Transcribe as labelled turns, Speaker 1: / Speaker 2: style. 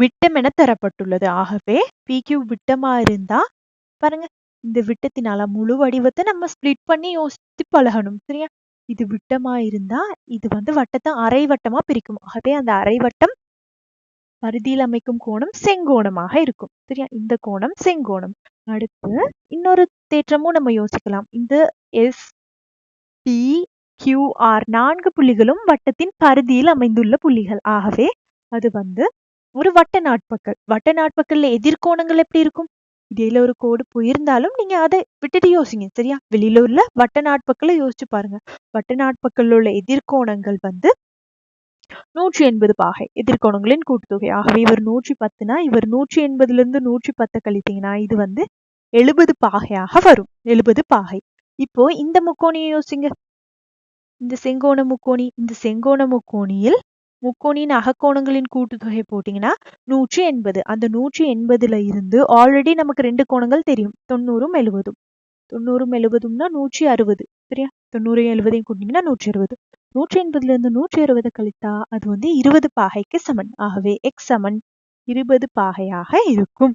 Speaker 1: விட்டம் என தரப்பட்டுள்ளது. ஆகவே பிக்யூ விட்டமா இருந்தா பாருங்க இந்த விட்டத்தினால முழு வடிவத்தை நம்ம ஸ்ப்ளிட் பண்ணி யோசித்து பழகணும் சரியா? இது விட்டமா இருந்தா இது வந்து வட்டத்தை அரை வட்டமா பிரிக்கும். ஆகவே அந்த அரை வட்டம் பரிதியில் அமைக்கும் கோணம் செங்கோணமாக இருக்கும் சரியா? இந்த கோணம் செங்கோணம். அடுத்து இன்னொரு தேற்றமும் நம்ம யோசிக்கலாம். இந்த எஸ் பி கியூஆர் நான்கு புள்ளிகளும் வட்டத்தின் பரிதியில் அமைந்துள்ள புள்ளிகள். ஆகவே அது வந்து ஒரு வட்ட நாட்பக்கல் வட்ட நாட்பக்கல்ல எதிர்கோணங்கள் எப்படி இருக்கும்? இடையில ஒரு கோடு போயிருந்தாலும் நீங்க அதை விட்டுட்டு யோசிங்க சரியா? வெளியில உள்ள வட்ட நாட்பக்கல யோசிச்சு பாருங்க. வட்ட நாட்பக்கல்ல உள்ள எதிர்கோணங்கள் வந்து நூற்றி எண்பது பாகை. எதிர்கோணங்களின் கூட்டுத்தொகை. ஆகவே இவர் நூற்றி பத்துனா இவர் நூற்றி எண்பதுல இருந்து நூற்றி பத்தை கழித்தீங்கன்னா இது வந்து எழுபது பாகையாக வரும். எழுபது பாகை. இப்போ இந்த முக்கோணியை யோசிங்க. இந்த செங்கோண முக்கோணி இந்த செங்கோண முக்கோணியில் முக்கோணின் அகக்கோணங்களின் கூட்டுத்தொகை போட்டிங்கன்னா நூற்றி எண்பது. அந்த நூற்றி எண்பதுல இருந்து ஆல்ரெடி நமக்கு ரெண்டு கோணங்கள் தெரியும். தொண்ணூறும் எழுபதும் தொண்ணூறும் எழுபதும்னா நூற்றி அறுபது. சரியா? தொண்ணூறையும் எழுபதையும் கூட்டிங்கன்னா நூற்றி அறுபது. நூற்றி எண்பதுல இருந்து நூற்றி அறுபது கழித்தா அது வந்து இருபது பாகைக்கு சமன். ஆகவே எக்ஸ் சமன் இருபது பாகையாக இருக்கும்.